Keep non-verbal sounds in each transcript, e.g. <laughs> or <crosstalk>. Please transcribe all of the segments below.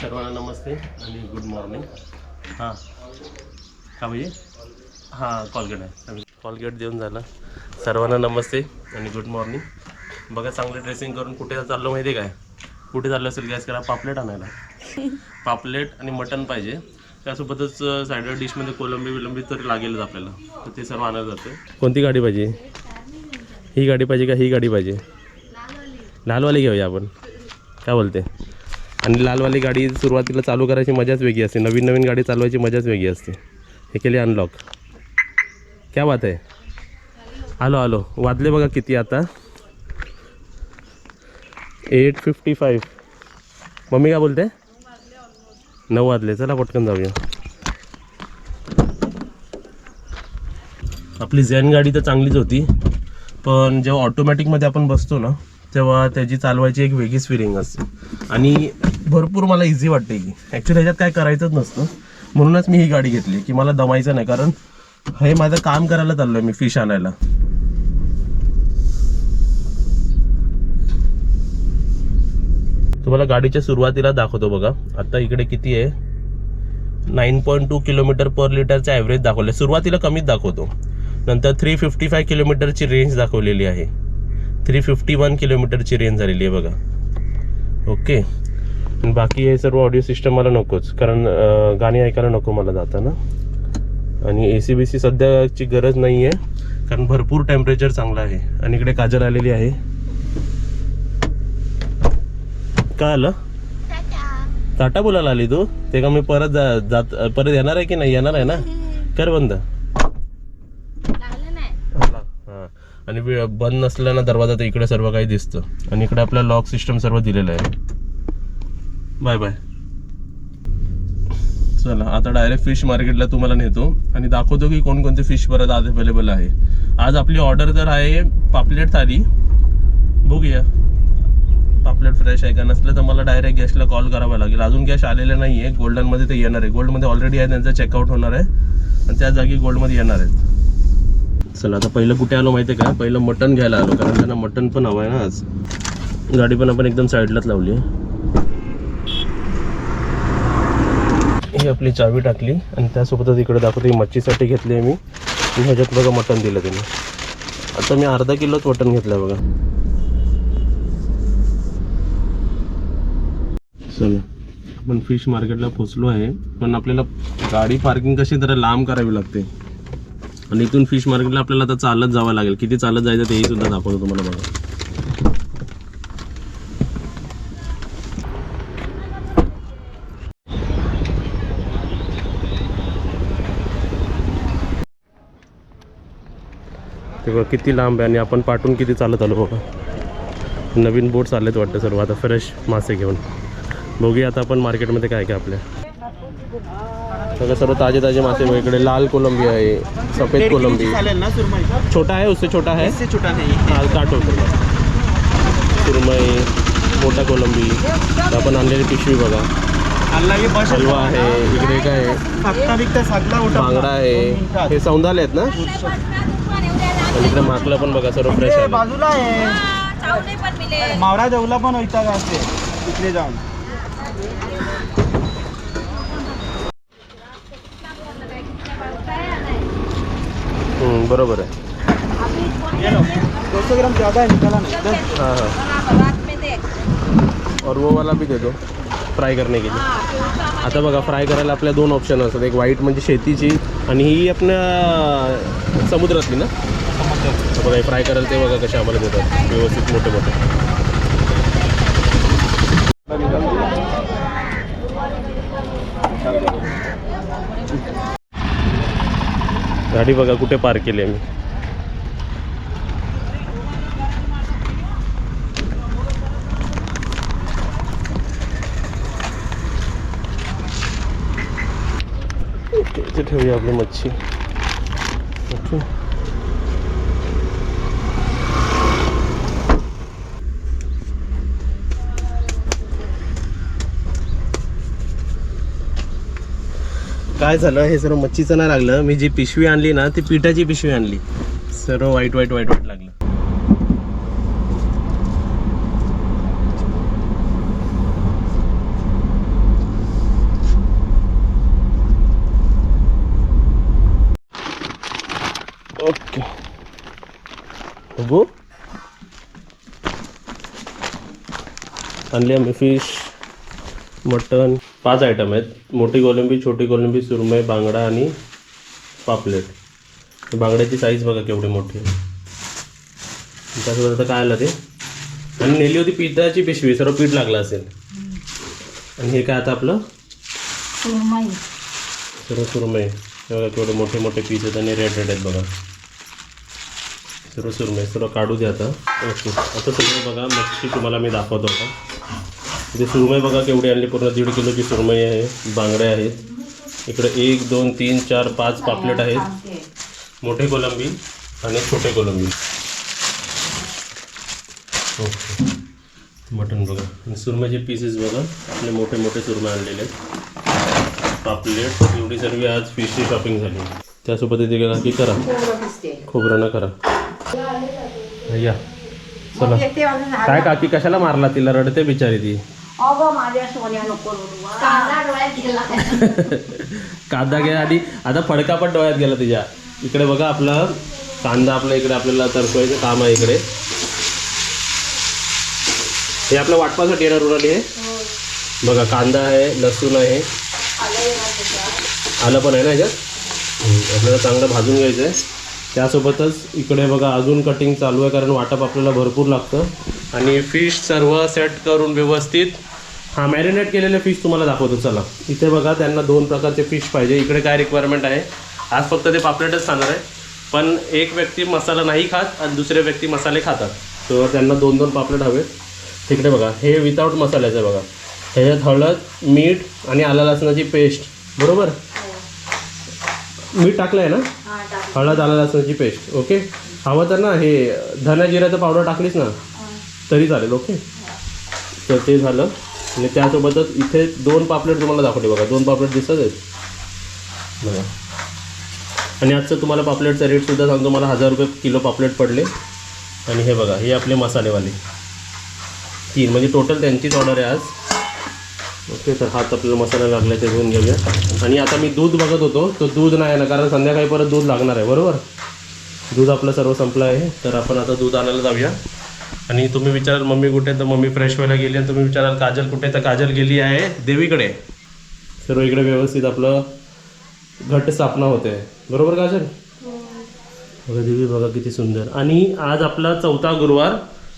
सर्वांना नमस्ते आणि good morning हां. का म्हणजे? हां कॉलगेट आहे. कॉलगेट देऊन झालं. सर्वांना नमस्ते आणि गुड मॉर्निंग बघा चांगलं ड्रेसिंग करून कुठे चाललो माहिती आहे काय? कुठे चाललं असेल गॅस करा पापलेट आणायला. <laughs> पापलेट आणि मटन पाहिजे. त्यासोबतच साईडर डिशमध्ये कोलंबी विलंबी तरी लागेलच आपल्याला. तर ते सर्व आणायला जातं कोणती गाडी पाहिजे? ही गाडी पाहिजे का ही गाडी पाहिजे? लालवाली घेऊया आपण. काय बोलते? आणि लालवाली गाडी सुरुवातीला चालू करायची मजाच वेगळी असते. नवीन नवीन गाडी चालवायची मजाच वेगळी असते. हे केली अनलॉक क्या बात आहे? आलो आलो. वाजले बघा किती आता? एट फिफ्टी फाईव्ह मम्मी काय बोलते? नऊ वाजले. चला पटकन जाऊया. आपली झेन गाडी तर चांगलीच होती. पण जेव्हा ऑटोमॅटिकमध्ये आपण बसतो ना तेव्हा त्याची चालवायची एक वेगळीच फिलिंग असते. आणि भरपूर मला इझी वाटते की ॲक्च्युली ह्याच्यात काय करायचंच नसतं. म्हणूनच मी ही गाडी घेतली की मला दमायचं नाही. कारण हे माझं काम करायला चाललो आहे मी फिश आणायला. तुम्हाला गाडीच्या सुरुवातीला दाखवतो बघा. आता इकडे किती आहे? Nine point two kilometre per लिटरचा ॲव्हरेज दाखवलं सुरुवातीला कमीच दाखवतो. नंतर थ्री फिफ्टी फाय किलोमीटरची रेंज दाखवलेली आहे. थ्री फिफ्टी वन किलोमीटरची रेंज झालेली आहे बघा. ओके आणि बाकी हे सर्व ऑडिओ सिस्टम मला नकोच. कारण गाणी ऐकायला नको मला जाताना. आणि ए सी बी सी सध्याची गरज नाही आहे कारण भरपूर टेम्परेचर चांगलं आहे. आणि इकडे काजल आलेली आहे. काय आलं? टाटा. बोलायला आली तू? ते का मी परत जा जात परत येणार आहे की नाही? येणार आहे ना? कर बंद. आणि बंद नसलं ना दरवाजा तर इकडे सर्व काही दिसतं. आणि इकडे आपला लॉक सिस्टम सर्व दिलेलं आहे. Bye bye. चला आता डायरेक्ट फिश मार्केटला तुम्हाला नेतो. आणि दाखवतो की कोणकोणते फिश परत आज अवेलेबल आहे. आज आपली ऑर्डर तर आहे पापलेट थाली. बघूया. पापलेट फ्रेश आहे का नसलं तर मला डायरेक्ट गॅसला कॉल करावा लागेल. अजून गॅस आलेलं नाही आहे गोल्डनमध्ये ते येणार आहे. गोल्डमध्ये ऑलरेडी आहे त्यांचा चेकआउट होणार आहे. आणि त्या जागी गोल्डमध्ये येणार आहेत. चला आता पहिलं कुठे आलो माहिती आहे का? पहिलं मटन घ्यायला आलो कारण त्यांना मटन पण हवं आहे ना आज. गाडी पण आपण एकदम साईडलाच लावली आहे. ही आपली चावी टाकली आणि त्यासोबतच इकडे दाखवतो ही मच्छीसाठी घेतली आहे मी. आणि ह्याच्यात बघा मटन दिलं त्यांनी. आता मी अर्धा किलोच मटन घेतलं बघा. चला आपण फिश मार्केटला पोचलो आहे. पण आपल्याला गाडी पार्किंग कशी जरा लांब करावी लागते. आणि इथून फिश मार्केटला आपल्याला आता चालत जावं लागेल. किती चालत जायचं तेही सुद्धा दाखवतो तुम्हाला बघा. ते बघा किती लांब आहे आणि आपण पाठून किती चालत आलो बघा नवीन बोट चाललेत वाटतं सर्व. आता फ्रेश मासे घेऊन. बघूया आता आपण मार्केटमध्ये काय काय आपल्या. सगळं सर्व ताजे ताजे मासे. इकडे लाल कोलंबी आहे सफेद कोलंबी. छोटा आहे उससे छोटा है इससे छोटा नहीं. हा काटो सुरमई मोठा कोलंबी. आपण आणलेली पिशवी बघा. हलवा आहे इकडे काय आहे. बांगडा आहे. हे सौंदाले आहेत ना? इकडे माकलं पण बघा सर्व फ्रेश आहे बाजूला आहे. मावळा देवला पण होता का असते? तिकडे जाऊन. हम्म, बरोबर आहे. ये लो दो सौ ग्राम ज़्यादा है निकाला नहीं. दस हां हां. रात में देख और वो वाला भी दे दो फ्राय करने के. लिए आता बघा फ्राय करायला आपल्या दोन ऑप्शन असतात. एक व्हाईट म्हणजे शेतीची आणि ही आपल्या समुद्रातली ना? असं बघा फ्राय करायला ते बघा कसे आम्हाला देतात. व्यवस्थित मोठे मोठे. गाडी बघा कुठे पार्क केली आहे मी ठेवूया आपली मच्छी. ओके काय झालं? हे सर्व मच्छीचं नाही लागलं. मी जी पिशवी आणली ना ती पिठाची पिशवी आणली. सर्व वाईट वाईट वाईट वाईट लागलं. ओके. आणली आम्ही फिश मटन पाच आयटम आहेत. मोठी कोलंबी छोटी कोलंबी सुरमई बांगडा आणि पापलेट. बांगड्याची साईज बघा केवढी मोठी त्यासोबत आता काय आलं ते? आणि नेली होती पिठाची पिशवी सर्व पीठ लागलं असेल. आणि हे काय आता आपलं? सर्व सुरमई. बघा केवढे मोठे मोठे पीस आहेत आणि रेड रेड आहेत बघा. सर्व सुरमई सर्व काढू द्या आता. ओके. आता सगळं बघा मच्छी तुम्हाला मी दाखवतो आता. इथे सुरमई बघा केवढी आणली. पूर्ण दीड किलोची सुरमई आहे. बांगड्या आहेत. इकडे एक दोन तीन चार पाच पापलेट आहेत. मोठे कोलंबी आणि छोटे कोलंबी. ओके. मटण बघा. आणि सुरमईचे पीसेस बघा. आपले मोठे मोठे सुरमई आणलेले आहेत. पापलेट एवढी सर्व आज फिशची शॉपिंग झाली. त्यासोबत इथे गेला की करा. खोबरं करा. या. चला. काय काकी कशाला मारला तिला? रडते बिचारी ती. अगं माझ्या सोन्या नको रडू. कांदा डोळ्यात गेला. <laughs> कांदा घ्या आणि आता फडका पण डोळ्यात गेला तिच्या. इकडे बघा आपलं कांदा आपल्या इकडे आपल्याला तरफवायचं काम आहे इकडे. हे आपल्या वाटपासाठी येणार उराली आहे. बघा कांदा आहे लसूण आहे. आलं पण आहे ना याच्यात? आपल्याला चांगलं भाजून घ्यायचं आहे त्यासोबतच इकडे बघा अजून कटिंग चालू आहे कारण वाटप आपल्याला भरपूर लागतं. आणि फिश सर्व सेट करून व्यवस्थित हां मॅरिनेट केलेले फिश तुम्हाला दाखवतो चला. इथे बघा त्यांना दोन प्रकारचे फिश पाहिजे. इकडे काय रिक्वायरमेंट आहे? आज फक्त ते पापलेटच खाणार आहे. पण एक व्यक्ती मसाला नाही खात आणि दुसरे व्यक्ती मसाले खातात. तर त्यांना दोन दोन पापलेट हवेत. तिकडे बघा हे विदाऊट मसाल्याचं आहे बघा. ह्याच्यात हळद मीठ आणि आला लसणाची पेस्ट बरोबर? मीठ टाकलं आहे ना हळद आला लसणाची पेस्ट ओके हवं तर ना हे धना जिऱ्याचं पावडर टाकलीस ना तरी चालेल ओके तर ते झालं. आणि त्यासोबतच इथे दोन पापलेट तुम्हाला दाखवते बघा. दोन पापलेट दिसत आहेत. बघा. आणि आजचं तुम्हाला पापलेटचा रेटसुद्धा सांगतो. मला हजार रुपये किलो पापलेट पडले. आणि हे बघा हे आपले मसालेवाले. तीन म्हणजे टोटल त्यांचीच ऑर्डर आहे आज. ओके तर हात आपल्याला मसाला लागला ते घेऊन घेऊया. आणि आता मी दूध बघत होतो तो दूध नाही ना कारण संध्याकाळी परत दूध लागणार आहे बरोबर? दूध आपलं सर्व संपलं आहे तर आपण आता दूध आणायला जाऊया. आणि तुम्ही विचाराल मम्मी कुठे? तर मम्मी फ्रेश व्हायला गेली आणि तुम्ही विचाराल काजल कुठे? तर काजल गेली आहे देवीकडे. सर्व इकडे व्यवस्थित आपलं घट स्थापना होते. बरोबर काजल? बघा देवी बघा किती सुंदर. आणि आज आपला चौथा गुरुवार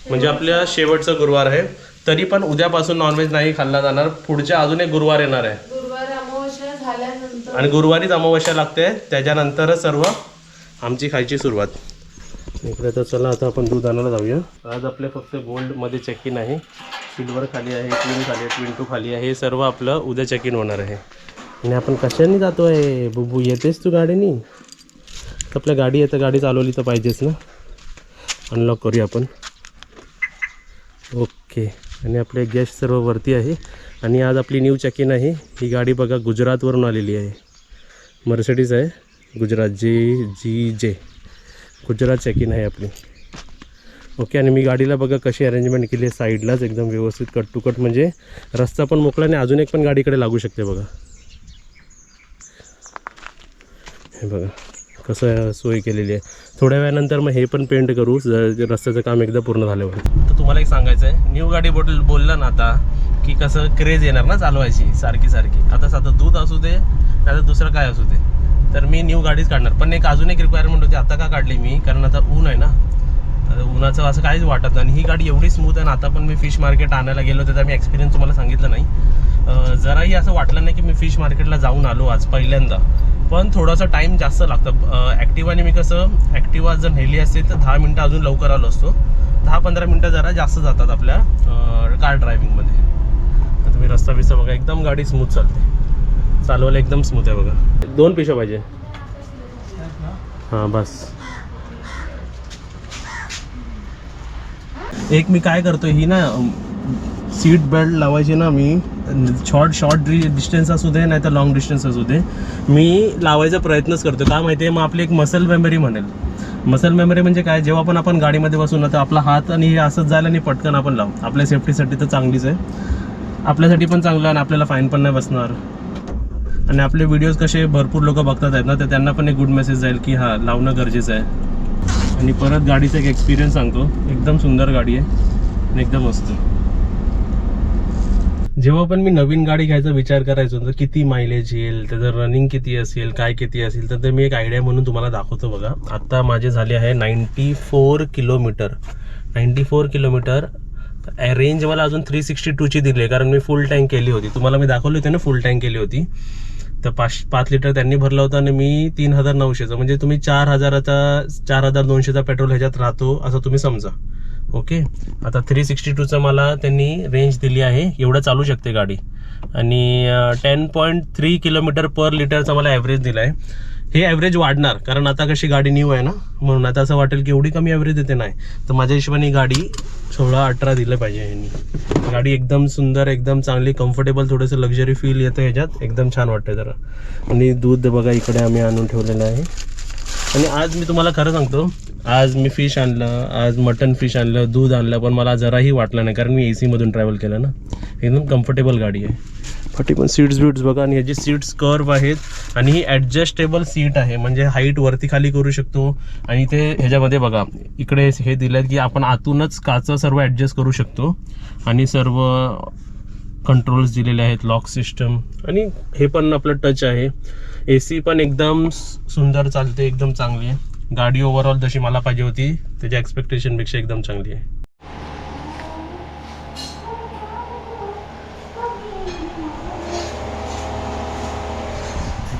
म्हणजे आपल्या शेवटचा गुरुवार आहे. तरी पण उद्यापासून नॉनव्हेज नाही खाल्ला जाणार. पुढच्या अजून एक गुरुवार येणार आहे. गुरुवार अमावस्या झाल्यानंतर. आणि गुरुवारीच अमावस्या लागते. त्याच्यानंतरच सर्व आमची खायची सुरुवात. इकडे तर चला आता आपण दूध आणायला जाऊया. आज आपले फक्त गोल्डमध्ये चेक इन आहे. सिल्वर खाली आहे ट्विन खाली आहे ट्विन टू खाली आहे. हे सर्व आपलं उद्या चेक इन होणार आहे. आणि आपण कशाने जातो आहे बुबू येतेस तू गाडीनी? तर आपल्या गाडी आहे तर गाडी चालवली तर पाहिजेच ना. अनलॉक करूया आपण. ओके आणि आपले गेस्ट सर्व वरती आहे. आणि आज आपली न्यू चेक इन आहे. ही गाडी बघा गुजरातवरून आलेली आहे. मर्सिडीज आहे. गुजरात जे जी जे गुजरात चेक इन आहे आपली. ओके आणि मी गाडीला बघा कशी अरेंजमेंट केली आहे. साईडलाच एकदम व्यवस्थित कट टू कट म्हणजे रस्ता पण मोकळा आणि अजून एक पण गाडीकडे लागू शकते बघा. हे बघा कसं सोय केलेली आहे. थोड्या वेळानंतर मग हे पण पेंट करू. ज- रस्त्याचं काम एकदा पूर्ण झाल्यावर. तर तुम्हाला एक सांगायचं आहे न्यू गाडी बोल बोललं ना आता की कसं क्रेज येणार ना चालवायची सारखी सारखी. आता साधं दूध असू दे नाही दुसरं काय असू दे. तर मी न्यू गाडीच काढणार. पण एक अजून एक रिक्वायरमेंट होती आता का काढली मी? कारण आता ऊन आहे ना. आता उन्हाचं असं काहीच वाटत नाही. आणि ही गाडी एवढी स्मूथ आहे ना आता पण मी फिश मार्केट आणायला गेलो त्याचा मी एक्सपिरियन्स तुम्हाला सांगितलं नाही. जराही असं वाटलं नाही की मी फिश मार्केटला जाऊन आलो आज पहिल्यांदा. पण थोडासा टाईम जास्त लागतं. ॲक्टिवाने मी कसं ॲक्टिवा जर नेली असते तर दहा मिनटं अजून लवकर आलो असतो. दहा पंधरा मिनटं जरा जास्त जातात आपल्या कार ड्रायव्हिंगमध्ये तुम्ही रस्ता बिस्ता बघा एकदम गाडी स्मूथ चालते. चालवायला एकदम स्मूथ आहे बघा. दोन पिशा पाहिजे. हां बस. एक मी काय करतो ही ना सीट बेल्ट लावायची ना मी शॉर्ट शॉर्ट डिस्टन्स असू दे नाही तर लाँग डिस्टन्स असू दे मी लावायचा प्रयत्नच करतो का माहिती आहे मग आपली एक मसल मेमरी म्हणेल. मसल मेमरी म्हणजे काय? जेव्हा पण आपण गाडीमध्ये बसू ना तर आपला हात आणि हे असंच जायला आणि पटकन आपण लावू. आपल्या सेफ्टीसाठी तर चांगलीच आहे. आपल्यासाठी पण चांगलं आणि आपल्याला फाईन पण नाही बसणार. आणि आपले व्हिडिओज कसे भरपूर लोक बघतात आहेत ना तर त्यांना पण एक गुड मेसेज जाईल की हां लावणं गरजेचं आहे. आणि परत गाडीचा एक एक्सपिरियन्स सांगतो. एकदम सुंदर गाडी आहे आणि एकदम मस्त. जेव्हा पण मी नवीन गाडी घ्यायचा विचार करायचो तर किती मायलेज येईल त्याचं रनिंग किती असेल काय किती असेल तर ते मी एक आयडिया म्हणून तुम्हाला दाखवतो बघा. आत्ता माझे झाले आहे ninety four kilometre ninety four kilometre range मला अजून थ्री सिक्स्टी टूची दिली आहे कारण मी फुल टँक केली होती. तुम्हाला मी दाखवली होती ना फुल टँक केली होती. तर पाच पाच लिटर त्यांनी भरला होता आणि मी तीन हजार नऊशेचा म्हणजे तुम्ही चार हजाराचा चार हजार दोनशेचा पेट्रोल ह्याच्यात राहतो असं तुम्ही समजा. ओके? आता थ्री सिक्स्टी टूचं मला त्यांनी रेंज दिली आहे. एवढं चालू शकते गाडी. आणि ten point three kilometre per लिटरचा मला ॲव्हरेज दिला आहे हे ॲव्हरेज वाढणार कारण आता कशी गाडी न्यू आहे ना म्हणून आता असं वाटेल की एवढी कमी ॲव्हरेज देते नाही. तर माझ्या हिशोबाने गाडी सोळा अठरा दिलं पाहिजे यांनी. गाडी एकदम सुंदर एकदम चांगली कम्फर्टेबल थोडंसं लक्झरी फील येतं ह्याच्यात. एकदम छान वाटतं जरा. आणि दूध बघा इकडे आम्ही आणून ठेवलेलं आहे. आणि आज मी तुम्हाला खरं सांगतो आज मी फिश आणलं आज मटन फिश आणलं दूध आणलं पण मला जराही वाटलं नाही कारण मी ए सीमधून ट्रॅव्हल केलं ना. एकदम कम्फर्टेबल गाडी आहे. फटी पण सीट्स बीट्स बघा आणि याची सीट्स कर्व आहेत आणि ही ॲडजस्टेबल सीट आहे. म्हणजे हाईट वरती खाली करू शकतो आणि ते ह्याच्यामध्ये बघा इकडे हे दिलं की आपण आतूनच काचं सर्व ॲडजस्ट करू शकतो. आणि सर्व कंट्रोल्स दिलेले आहेत लॉक सिस्टम आणि हे पण आपलं टच आहे. ए सी पण एकदम सुंदर चालते एकदम चांगली आहे. गाडी ओव्हरऑल जशी मला पाहिजे होती त्याच्या एक्सपेक्टेशनपेक्षा एकदम चांगली आहे.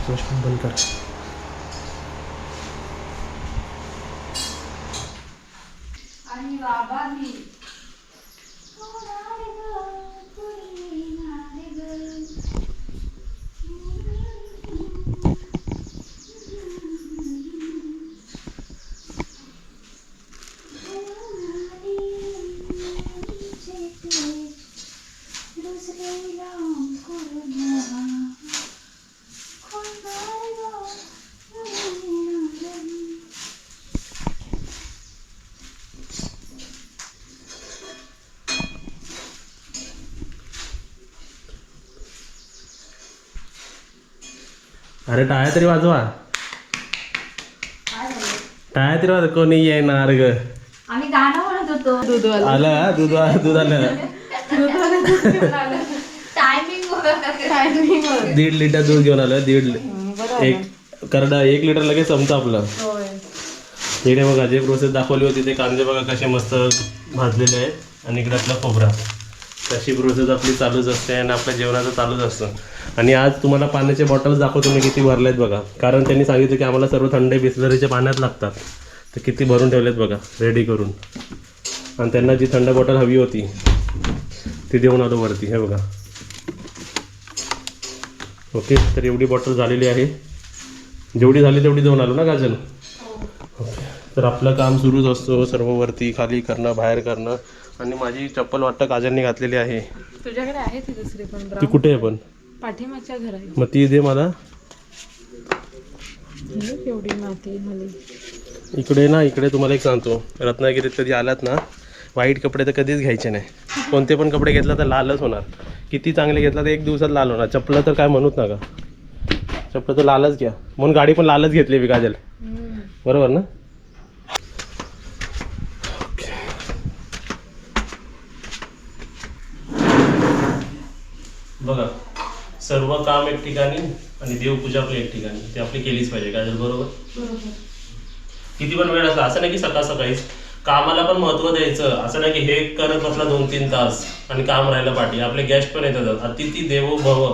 Fan बंद कर. अरे टाळ्या तरी वाजवा. टाळ्या तरी वाजवा कोणी येणार ग? आम्ही गाणं म्हणत होतो. दूधवाला आलं दूध दूध आलं. टायमिंग दीड लिटर दूध घेऊन आलं दीड एक करडा एक लिटर लगेच संपतं आपलं. होय. इकडे बघा जे प्रोसेस दाखवली होती ते कांदे बघा कसे मस्त भाजलेले आहेत. आणि इकडे आपला खोबरा. तशी प्रोसेस आपली चालूच असते आणि आपल्या जेवणाचं चालूच असतं. आणि आज तुम्हाला पाण्याचे बॉटल्स दाखवतो मी किती भरले आहेत बघा. कारण त्यांनी सांगितलं की आम्हाला सर्व थंड बिस्लरीच्या पाण्यात लागतात. तर किती भरून ठेवलेत बघा रेडी करून. आणि त्यांना जी थंड बॉटल हवी होती ती देऊन आलो वरती. हे बघा. ओके तर एवढी बॉटल झालेली आहे. जेवढी झाली तेवढी देऊन आलो ना गाजल ओके तर आपलं काम सुरूच असतो सर्व वरती खाली करणं बाहेर करणं. आणि माझी चप्पल वाटतं काजलने घातलेली आहे. तुझ्याकडे आहे ती दुसरी पण ती कुठे आहे पण? पाठीमागच्या घर मग ती दे मला. केवढी माती मली. इकडे ना इकडे तुम्हाला एक सांगतो. रत्नागिरीत कधी आलात ना वाईट कपडे तर कधीच घ्यायचे नाही. कोणते पण कपडे घेतला तर लालच होणार. किती चांगले घेतला तर एक दिवसात लाल होणार. चपलं तर काय म्हणूच नका. चपलं तर लालच घ्या. म्हणून गाडी पण लालच घेतली मी काजल. बरोबर ना? बघा सर्व काम एक ठिकाणी आणि देवपूजा पण एक ठिकाणी. ती आपली केलीच पाहिजे काजल बरोबर? किती पण वेळ असला असं नाही की सकाळ सकाळीच. कामाला पण महत्त्व द्यायचं. असं नाही की हे करत बसला दोन तीन तास आणि काम राहिलं पाठी. आपले गेस्ट पण येतात. अतिथी देवो भव.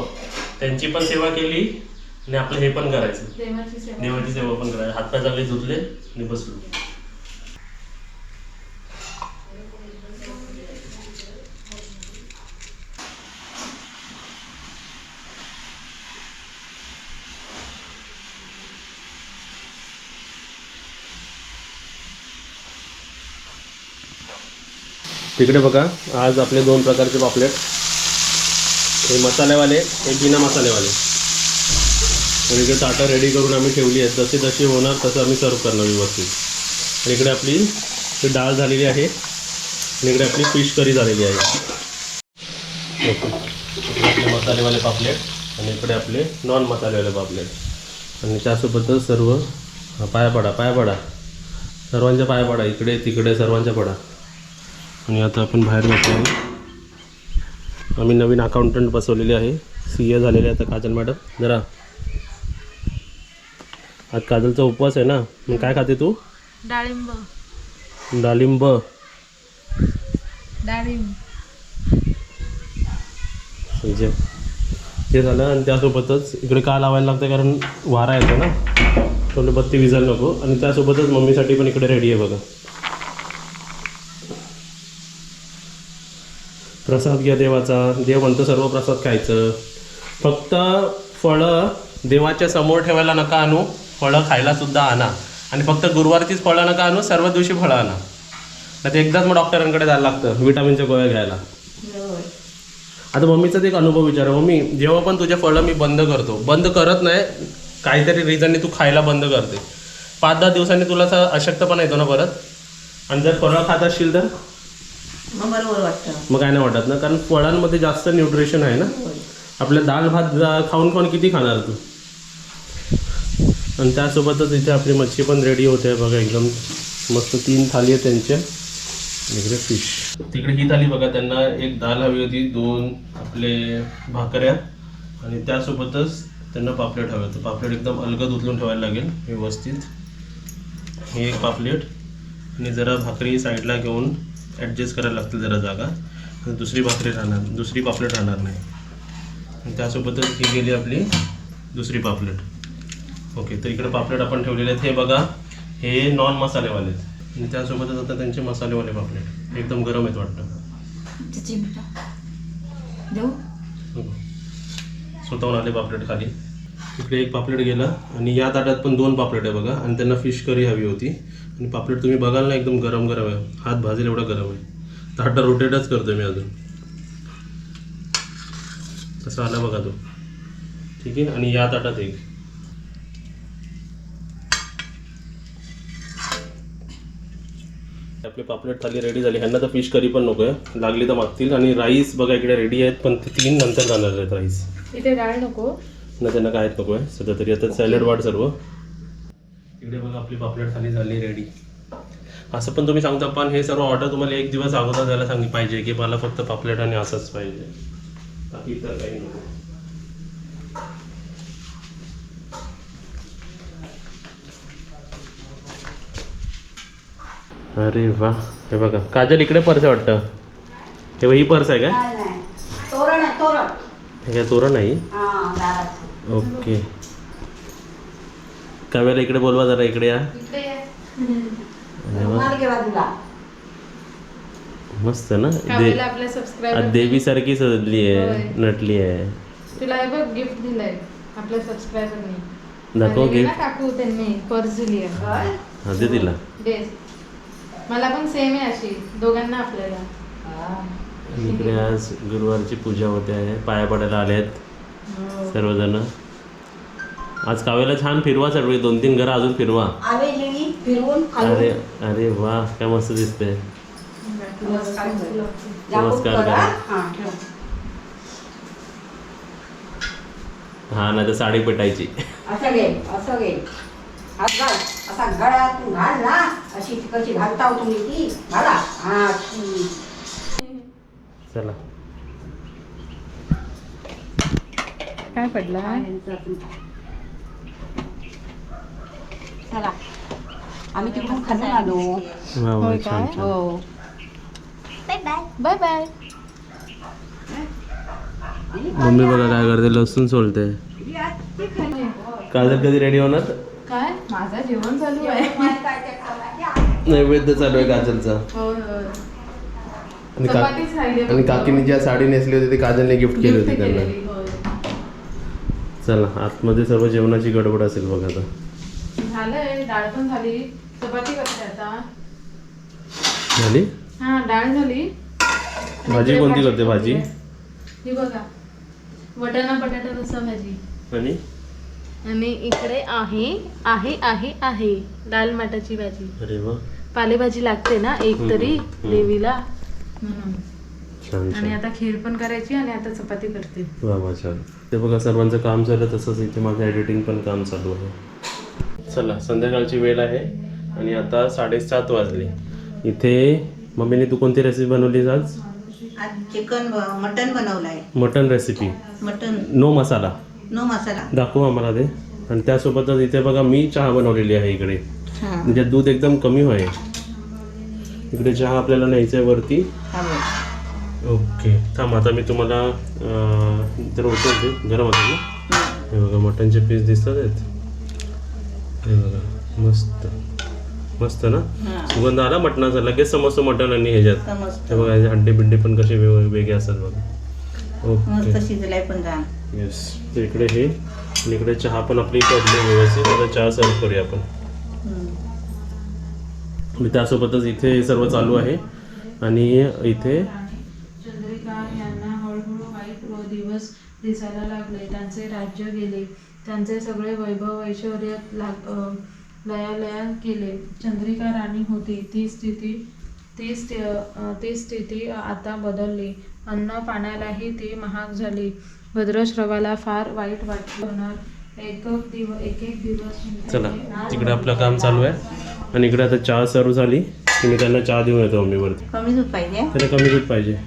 त्यांची पण सेवा केली आणि आपलं हे पण करायचं. देवाची सेवा. देवाची सेवा पण करायची. हातपाय चांगले धुतले आणि बसलो. तिकडे बघा आज आपले दोन प्रकारचे पापलेट. हे मसालेवाले हे बिना मसालेवाले. आणि इकडे ताटं रेडी करून आम्ही ठेवली आहेत. जसे जसे होणार तसं आम्ही सर्व करणार व्यवस्थित. आणि इकडे आपली डाळ झालेली आहे आणि इकडे आपली फिश करी झालेली आहे. आपले मसालेवाले पापलेट आणि इकडे आपले नॉन मसालेवाले पापलेट. आणि त्यासोबतच सर्व पाया पडा पाया पडा सर्वांच्या पाया पडा इकडे तिकडे सर्वांच्या पडा आणि आता आपण बाहेर जातो आम्ही नवीन अकाउंटंट बसवलेले आहे. सी ए झालेले आता काजल मॅडम. जरा. आज काजलचा उपवास आहे ना? मग काय खाते तू? डाळिंब. डाळिंब. डाळिंब. जे ते झालं आणि त्यासोबतच इकडे का लावायला लागतं कारण वारा येतो ना? थोडी बत्ती विजायला नको. आणि त्यासोबतच मम्मीसाठी पण इकडे रेडी आहे बघा. प्रसाद घ्या देवाचा. देव म्हणतो सर्व प्रसाद खायचं. फक्त फळं देवाच्या समोर ठेवायला नका आणू. फळं खायला सुद्धा आणा. आणि फक्त गुरुवारचीच फळं नका आणू सर्व दिवशी फळं आणा. नाही ते एकदाच मग डॉक्टरांकडे जायला लागतं विटामिनच्या गोळ्या घ्यायला. आता मम्मीचा एक अनुभव विचारा. मम्मी जेव्हा पण तुझ्या फळं मी बंद करतो. बंद करत नाही काहीतरी रिझनने तू खायला बंद करते. पाच दहा दिवसांनी तुला अशक्तपणा येतो ना परत? आणि जर फळं खात असशील तर? मग बरोबर वाटतं. मग काय नाही वाटत ना? कारण फळांमध्ये जास्त न्यूट्रिशन आहे ना? आपल्या डाळ भात जा- खाऊन खाऊन किती खाणार तू? आणि त्यासोबतच इथे आपली मच्छी पण रेडी होते बघा एकदम. मस्त तीन थाली आहे त्यांच्या. आणि इकडे फिश तिकडे ही थाली बघा त्यांना एक दाल हवी होती दोन आपले भाकऱ्या आणि त्यासोबतच त्यांना पापलेट हवे होतं. पापलेट एकदम अलगद उचलून ठेवायला लागेल व्यवस्थित. हे एक पापलेट आणि जरा भाकरी साईडला घेऊन ॲडजस्ट करायला लागतील जरा जागा. दुसरी भाकरी राहणार दुसरी पापलेट राहणार नाही. त्यासोबतच ही गेली आपली दुसरी पापलेट. ओके तर इकडे पापलेट आपण ठेवलेले आहेत. हे बघा हे नॉन मसालेवाले आहेत. आणि त्यासोबतच आता त्यांचे मसालेवाले पापलेट. एकदम गरम आहेत वाटतं. बघू. स्वतःहून आले पापलेट खाली. इकडे एक पापलेट गेला. आणि या ताटात पण दोन पापलेट आहे बघा. आणि त्यांना फिश करी हवी होती. आणि पापलेट तुम्ही बघाल ना एकदम गरम गरम आहे. हात भाजेल एवढा गरम आहे. ताटा रोटेटच करतोय मी अजून. तसं आला बघा तो. ठीक आहे आणि या ताटात एक. आपली पापलेट थाली रेडी झाली. ह्यांना तर फिश करी पण नको आहे. लागली तर मागतील. आणि राईस बघा इकडे रेडी आहेत पण ते तीन नंतर जाणार आहेत राईस इथे डाळ नको. ना त्यांना काय नको आहे. सध्या तरी आता सॅलड वाट सर्व. इकडे बघा आपली पापलेट थाली झाली रेडी असं पण तुम्ही सांगता पण हे सर्व ऑर्डर तुम्हाला एक दिवस अगोदर द्यायला सांग पाहिजे की मला फक्त पापलेट आणि असंच पाहिजे. बाकी इतर काही नको. अरे वा. हे बघा काजल इकडे पर्स आहे वाटतं? हे बघ, ही पर्स आहे नाही तोरण आहे तोरण. हे काय तोरण नाही हा दाराचं. ओके. काव्याला इकडे बोलवा जरा इकडे या. मस्त ना. दे कावेला आपल्या देवी सारखी सजली आहे होय. नटली आहे. तुला हे बघ गिफ्ट दिलंय. आपल्या सबस्क्रायबरनी दाखव गिफ्ट काकू त्यांनी पर्स दिली आहे. हा? दे तिला. मला पण सेम आहे अशी दोघांना आपल्याला. आणि इकडे आज गुरुवारची पूजा होते आहे. पाया पडायला आले आहेत सर्वजण. आज काव्याला छान फिरवा सर्व दोन तीन घरं अजून फिरवा. फिरवून अरे अरे वा काय मस्त दिसते नमस्कार. नमस्कार करा. हा ठेव. हा नाही तर साडी पेटायची. असं घे असं घे. हात घाल. असा गळ्यात घाल ना. अशी ती कशी घालता हो तुम्ही ती. घाला. हा ती. चला. काय पडला? चला. आम्ही तिकडून खाल्लं आलो. वा वा होय छान काय? छान. हो. बाय बाय मम्मी बघा काय करते लसूण सोलते. काजल कधी रेडी होणार? काय? माझं जेवण चालू आहे. नैवेद्य चालू आहे काजलचा. होय होय आणि का- चपातीच राहिली आणि काकीने ज्या साडी नेसली होती ती काजलने गिफ्ट केली गिफ्ट होती त्यांना. होय चला आतमध्ये सर्व जेवणाची गडबड असेल बघा आता. झालंय डाळ पण झाली. चपाती करते आता. झाली? हा डाळ झाली. आणि भाजी इकडे कोणती करते भाजी? ही बघा. वटाणा बटाटा रस्सा भाजी. आणि? आणि इकडे आहे आहे आहे आहे. लाल माटाची भाजी. अरे वा. पालेभाजी लागते ना एक हम्म, तरी हम्म. देवीला. म्हणून. छान आणि छान. आता खीर पण करायची आणि आता चपाती करते. वा वा छान. ते बघा सर्वांचं काम आहे तसंच इथे माझं एडिटिंग पण काम चालू आहे. चला संध्याकाळची वेळ आहे आणि आता साडेसात वाजले. इथे मम्मीने तू कोणती रेसिपी बनवली आज? चिकन मटन बनवलंय. Mutton recipe mutton no masala no masala दाखवू आम्हाला ते. आणि त्यासोबतच इथे बघा मी चहा बनवलेली आहे इकडे. म्हणजे दूध एकदम कमी होय इकडे चहा आपल्याला न्यायचा आहे वरती. ओके. थांब आता मी तुम्हाला गरम ना? हे. बघा मटनचे पीस दिसतात आहेत. हे बघा मस्त. मस्त ना? हा. सुगंध आला मटणाचा लगेच समजतो मटण आणि ह्याच्यात हे बघा याचे हड्डे बिड्डे पण कसे वेग- वेगळे असतात बघा. मस्त ओके शिजलाय पण जा येस तर इकडे हे आणि इकडे चहा पण आपली पडली व्यवस्थित. आता चहा सर्व करूया आपण. आणि त्यासोबतच इथे हे सर्व चालू आहे. आणि इथे चंद्रिका यांना हळूहळू वाईट व दिवस दिसायला लागले. त्यांचे राज्य गेले. त्यांचे सगळे वैभव ऐश्वर्य लाग अ, लयालया गेले चंद्रिका राणी होती. ती स्थिती ती ती स्थिती आता बदलली. अन्न पाण्यालाही ती महाग झाली. भद्रश्रवाला फार वाईट वाटलं. होणार. एक दिव एक एक दिवस चला तिकडे आपलं काम चालू आहे. आणि इकडे आता चहा सर्व झाली. की मी त्यांना चहा देऊन येतो मम्मीवरती कमी दूध पाहिजे. त्याला कमी दूध पाहिजे.